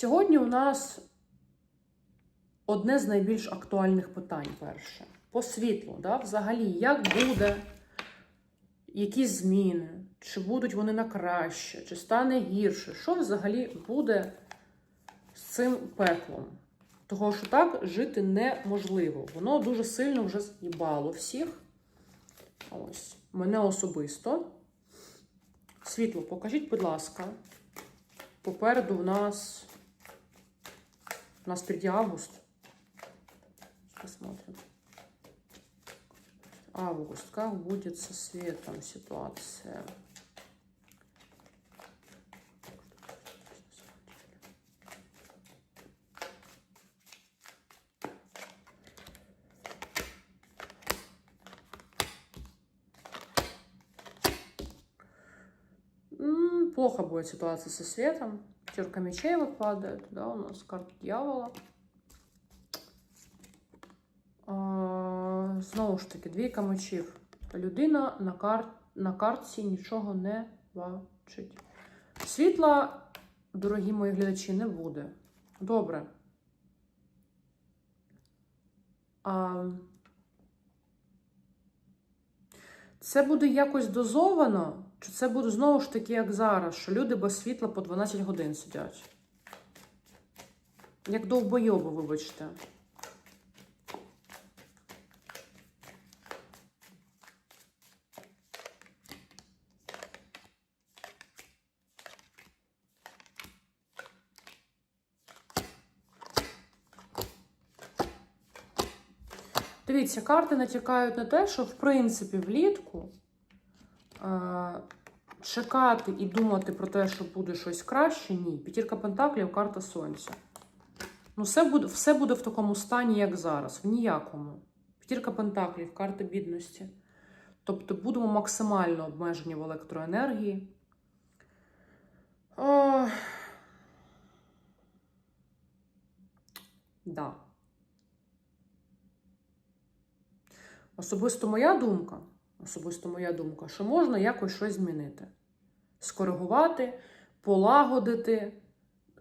Сьогодні у нас одне з найбільш актуальних питань перше. По світлу, да? взагалі, як буде, які зміни, чи будуть вони на краще, чи стане гірше, що взагалі буде з цим пеклом? Того, що так жити неможливо. Воно дуже сильно вже з'їбало всіх. Ось, мене особисто. Світло, покажіть, будь ласка. Попереду в нас. У нас впереди август. Посмотрим. Август. Как будет со светом ситуация? Плохо будет ситуация со светом. Пятерка мечей выпадает, да, у нас карта дьявола. Знову ж таки, двійка мечів. Людина на, кар... на картці нічого не бачить. Світла, дорогі мої глядачі, не буде. Добре. А... Це буде якось дозовано, чи це буде знову ж таки, як зараз, що люди без світла по 12 годин сидять? Як довбойоби, вибачте. Дивіться, карти натякають на те, що в принципі влітку чекати і думати про те, що буде щось краще, ні. П'ятірка Пентаклів, карта Сонця. Ну, все буде, все буде в такому стані, як зараз, в ніякому. П'ятірка Пентаклів, карта бідності. Тобто будемо максимально обмежені в електроенергії. О... Да. Особисто моя думка, особисто моя думка, що можна якось щось змінити. Скоригувати, полагодити,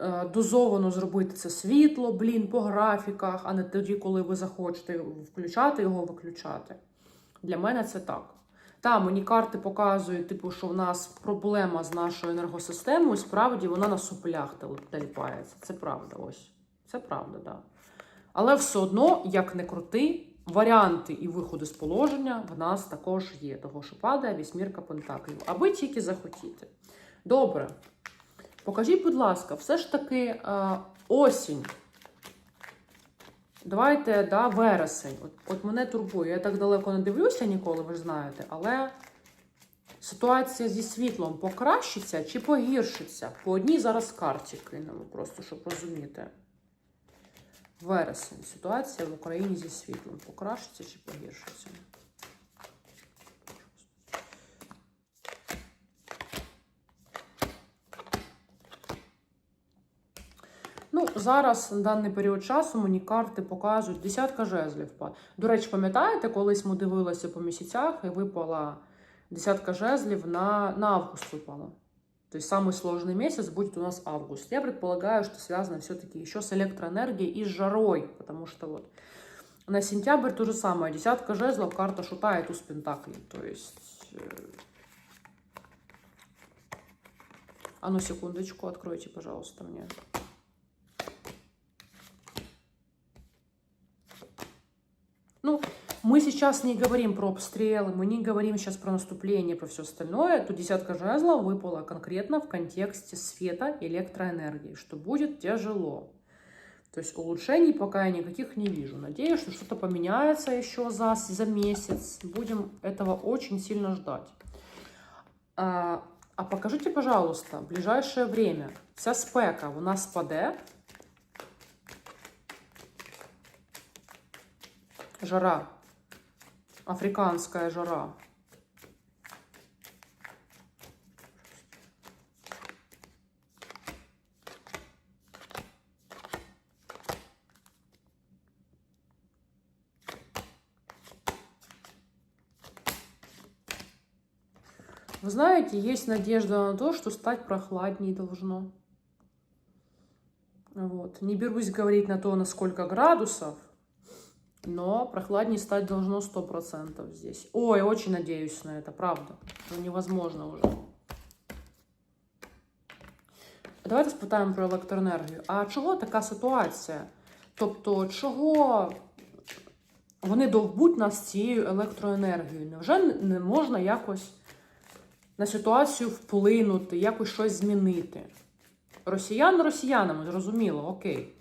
е, дозовано зробити це світло, блін, по графіках, а не тоді, коли ви захочете включати його, виключати. Для мене це так. Та, мені карти показують, типу, що в нас проблема з нашою енергосистемою, справді вона на соплях теліпається. Це правда, ось. Це правда, так. Да. Але все одно, як не крути, варіанти і виходи з положення в нас також є. Того, що падає вісьмірка пентаклів. Аби тільки захотіти. Добре. Покажіть, будь ласка, все ж таки е, осінь. Давайте, да, вересень. От, от мене турбує. Я так далеко не дивлюся ніколи, ви ж знаєте, але ситуація зі світлом покращиться чи погіршиться? По одній зараз карті кинемо, просто щоб розуміти. Вересень. Ситуація в Україні зі світлом покращиться чи погіршиться? Ну, зараз на даний період часу мені карти показують десятка жезлів. До речі, пам'ятаєте, колись ми дивилися по місяцях і випала десятка жезлів на, на август випала. То есть самый сложный месяц будет у нас август. Я предполагаю, что связано все-таки еще с электроэнергией и с жарой, потому что вот на сентябрь то же самое. Десятка жезлов, карта шута и туз пентаклей. То есть... А ну, секундочку, откройте, пожалуйста, мне. Ну, мы сейчас не говорим про обстрелы, мы не говорим сейчас про наступление, про все остальное. Тут десятка жезлов выпала конкретно в контексте света электроэнергии, что будет тяжело. То есть улучшений пока я никаких не вижу. Надеюсь, что что-то поменяется еще за, за месяц. Будем этого очень сильно ждать. А, а покажите, пожалуйста, в ближайшее время вся спека у нас спаде. Жара. Африканская жара. Вы знаете, есть надежда на то, что стать прохладнее должно. Вот. Не берусь говорить на то, на сколько градусов, но прохладнее стать должно 100% здесь. Ой, очень надеюсь на это, правда. Ну, невозможно уже. Давайте спитаємо про електроенергію. А чого така ситуація? Тобто, чого вони довбуть нас цією електроенергією? Невже не можна якось на ситуацію вплинути, якось щось змінити? Росіян росіянами, зрозуміло, окей.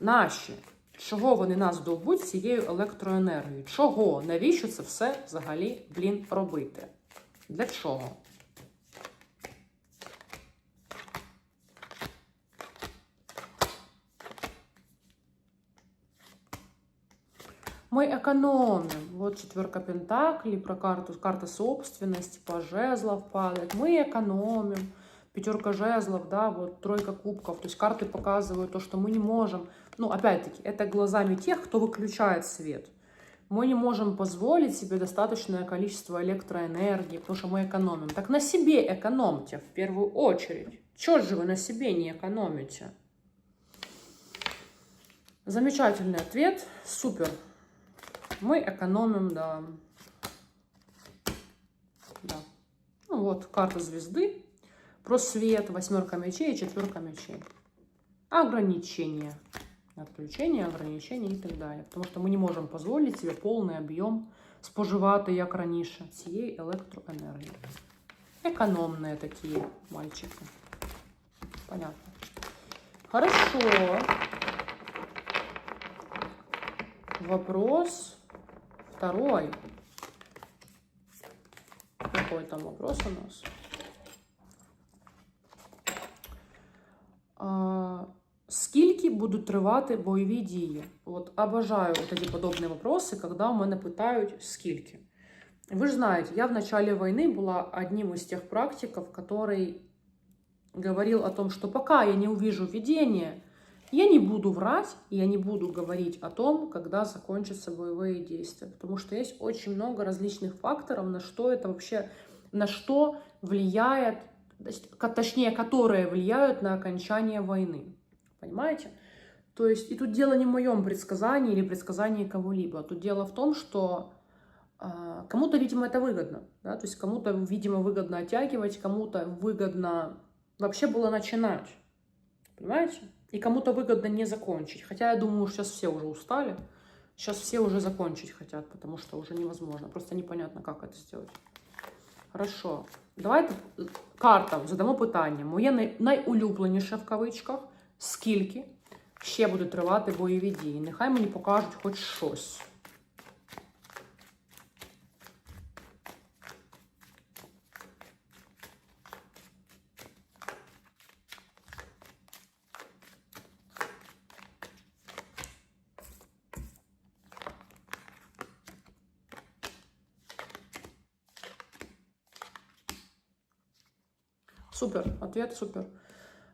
Наші. Чого вони нас довбуть цією електроенергією? Чого? Навіщо це все взагалі, блін, робити? Для чого? Мы экономим. Вот четверка пентаклей, про карту, карта собственности, по жезлов падает. Мы экономим. Пятерка жезлов, да, вот тройка кубков. То есть карты показывают то, что мы не можем. Ну, опять-таки, это глазами тех, кто выключает свет. Мы не можем позволить себе достаточное количество электроэнергии, потому что мы экономим. Так на себе экономьте в первую очередь. Чего же вы на себе не экономите? Замечательный ответ. Супер. Мы экономим, да. Да. Ну вот, карта звезды Просвет, восьмерка мечей и четверка мечей. Ограничения. Отключення, ограничення і так далі. Тому що ми не можемо дозволити собі повний об'єм споживати, як раніше, цієї електроенергії. Економні такі мальчики. Понятно. Хорошо. Вопрос второй. Какой там вопрос у нас? скільки будуть тривати бойові дії? От обожаю вот эти подобные вопросы, когда у мене питають скільки. Вы же знаете, я в начале войны была одним из тех практиков, который говорил о том, что пока я не увижу видение, я не буду врать, я не буду говорить о том, когда закончатся боевые действия, потому что есть очень много различных факторов, на что это вообще, на что влияет, точнее, которые влияют на окончание войны. Понимаете? То есть, и тут дело не в моем предсказании или предсказании кого-либо. Тут дело в том, что э, кому-то, видимо, это выгодно. Да? То есть, кому-то, видимо, выгодно оттягивать, кому-то выгодно вообще было начинать. Понимаете? И кому-то выгодно не закончить. Хотя я думаю, сейчас все уже устали. Сейчас все уже закончить хотят, потому что уже невозможно. Просто непонятно, как это сделать. Хорошо. Давайте картам задамо питання. Моє най- найулюбленіше в кавичках. Скільки ще будуть тривати бойові дії? Нехай мені покажуть хоч щось. Супер, ответ супер.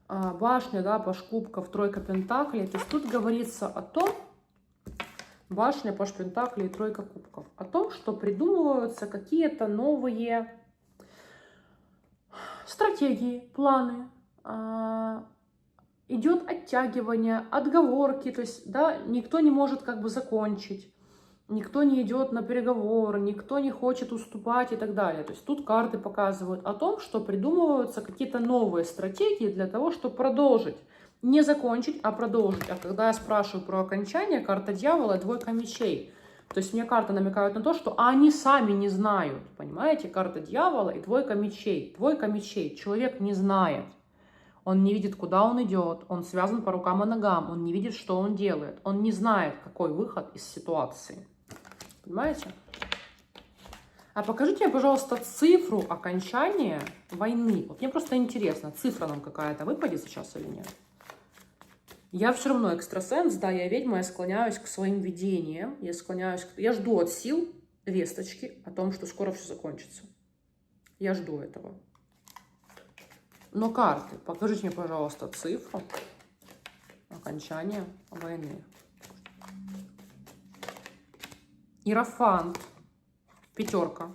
А, Башня, да, паш кубков, тройка пентаклей. То есть тут говорится о том, башня, паш пентаклей тройка кубков, о том, что придумываются какие-то новые стратегии, планы, а, идет оттягивание, отговорки, то есть, да, никто не может как бы закончить. Никто не идет на переговоры, никто не хочет уступать и так далее. То есть тут карты показывают о том, что придумываются какие-то новые стратегии для того, чтобы продолжить. Не закончить, а продолжить. А когда я спрашиваю про окончание, карта дьявола, двойка мечей. То есть мне карты намекают на то, что они сами не знают. Понимаете? Карта дьявола и двойка мечей. Двойка мечей. Человек не знает. Он не видит, куда он идет. Он связан по рукам и ногам. Он не видит, что он делает. Он не знает, какой выход из ситуации. Понимаете? А покажите мне, пожалуйста, цифру окончания войны. Вот мне просто интересно, цифра нам какая-то выпадет сейчас или нет? Я все равно экстрасенс, да, я ведьма, я склоняюсь к своим видениям, я склоняюсь, к... я жду от сил весточки о том, что скоро все закончится. Я жду этого. Но карты, покажите мне, пожалуйста, цифру окончания войны. Иерофант. Пятерка.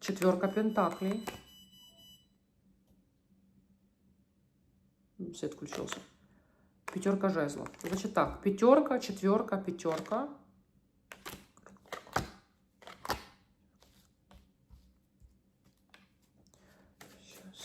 Четверка пентаклей. Свет включился. п'ятерка жезлов. Значить так, п'ятерка, четверка, п'ятерка.